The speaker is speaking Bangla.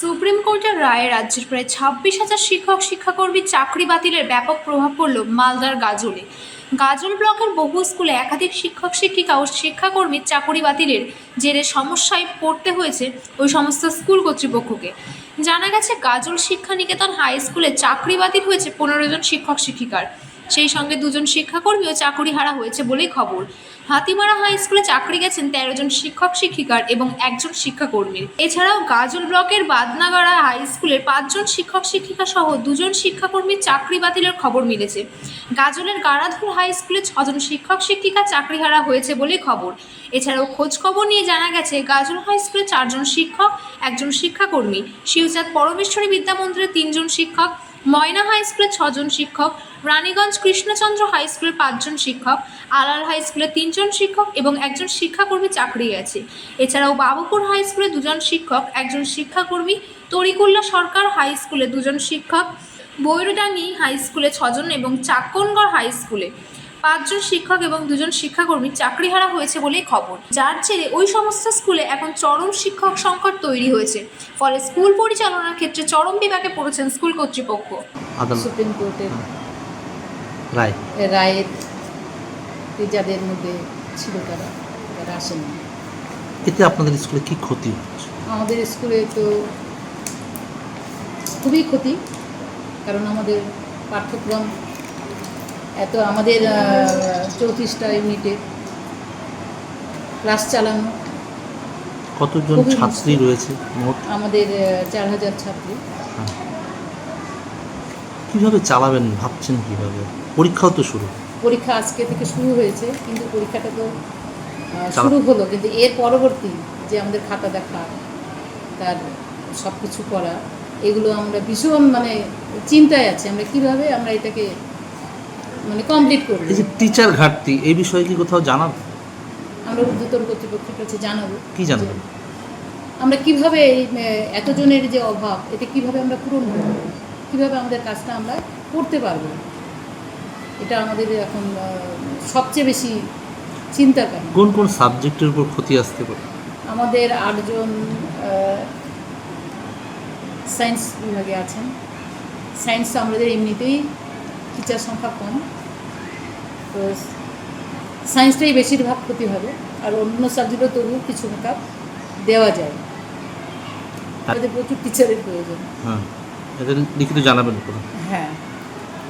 সুপ্রিম কোর্টের রায়ে রাজ্যের প্রায় ছাব্বিশ হাজার শিক্ষক শিক্ষাকর্মীর চাকরি বাতিলের ব্যাপক প্রভাব পড়ল মালদার গাজলে। গাজল ব্লকের বহু স্কুলে একাধিক শিক্ষক, শিক্ষিকা ও শিক্ষাকর্মীর চাকরি বাতিলের জেরে সমস্যায় পড়তে হয়েছে ওই সমস্ত স্কুল কর্তৃপক্ষকে। জানা গেছে, গাজল শিক্ষা নিকেতন হাই স্কুলে চাকরি বাতিল হয়েছে পনেরো জন শিক্ষক, শিক্ষিকার। সেই সঙ্গে দুজন শিক্ষাকর্মীও চাকরি হারা হয়েছে বলেই খবর। হাতিমারা হাই স্কুলে চাকরি গেছেন তেরো জন শিক্ষক, শিক্ষিকার এবং একজন শিক্ষাকর্মীর। এছাড়াও গাজল ব্লকের বাদনাগাড়া হাই স্কুলের পাঁচজন শিক্ষক, শিক্ষিকা সহ দুজন শিক্ষাকর্মীর চাকরি বাতিলের খবর মিলেছে। গাজলের গাড়াধুর হাই স্কুলে ছজন শিক্ষক, শিক্ষিকা চাকরি হারা হয়েছে বলেই খবর। এছাড়াও খোঁজ খবর নিয়ে জানা গেছে, গাজল হাই স্কুলে চারজন শিক্ষক, একজন শিক্ষাকর্মী। শিবচাঁদ পরমেশ্বরী বিদ্যা মন্দিরের তিনজন শিক্ষক, ময়না হাই স্কুলে ছজন শিক্ষক রানীগঞ্জ কৃষ্ণচন্দ্র হাই স্কুলের পাঁচজন শিক্ষক আলাল হাই স্কুলে তিনজন শিক্ষক এবং একজন শিক্ষাকর্মী চাকরি আছে। এছাড়াও বাবুপুর হাই স্কুলে দুজন শিক্ষক একজন শিক্ষাকর্মী তরিকুল্লা সরকার হাই স্কুলে দুজন শিক্ষক বৈরডাঙ্গি হাই স্কুলে ছজন এবং চাকনগড় হাই স্কুলে পাঁচজন শিক্ষক এবং দুজন শিক্ষাকর্মী চাকরিহারা হয়েছে বলেই খবর। যার জেরে ওই সমস্ত স্কুলে এখন চরম শিক্ষক সংকট তৈরি হয়েছে। ফলে স্কুল পরিচালনার ক্ষেত্রে চরম বিভাগে পড়েছেন স্কুল কর্তৃপক্ষ। সুপ্রিম কোর্টের রায়ের যাদের মধ্যে ছিল তারা তারা আসেনি। এতে আপনাদের স্কুলে কি ক্ষতি হচ্ছে? আমাদের স্কুলে তো খুবই ক্ষতি কারণ আমাদের পাঠ্যক্রম এত আমাদের চৌত্রিশটা ইউনিটে ক্লাস চালানো কতজন ছাত্রী রয়েছে মোট? আমাদের চার হাজার ছাত্রী। কীভাবে চালাবেন ভাবছেন কীভাবে? পরীক্ষাও তো শুরু। পরীক্ষা আজকে থেকে শুরু হয়েছে কিন্তু পরীক্ষাটা তো শুরু হলো কিন্তু এর পরবর্তী যে আমাদের খাতা দেখা তার সব কিছু করা এগুলো আমরা ভীষণ মানে চিন্তায় আছি আমরা কীভাবে আমরা এটাকে মানে কমপ্লিট করব। এই যে টিচার ঘাটতি এই বিষয়ে কি কোথাও জানান আমরা ঊর্ধ্বতন কর্তৃপক্ষের কাছে জানাব। কি জানাবেন? যে আমরা কীভাবে এই এতজনের যে অভাব এটা কীভাবে আমরা পূরণ করব? কীভাবে আমাদের কাজটা আমরা করতে পারব? এটা আমাদের এখন সবচেয়ে বেশি চিন্তার কারণ কোন কোন সাবজেক্টের উপর ক্ষতি আসতে পারে? আমাদের আটজন সায়েন্স বিভাগে আছেন। সায়েন্স আমাদের এমনিতেই টিচার সংখ্যা কম। তো সায়েন্সটাই বেশিরভাগ ক্ষতি হবে। আর অন্য সাবজেক্টও তবুও কিছু মেকআপ দেওয়া যায়। আমাদের প্রচুর টিচারের প্রয়োজন। হ্যাঁ এদের লিখিত জানাবেন হ্যাঁ।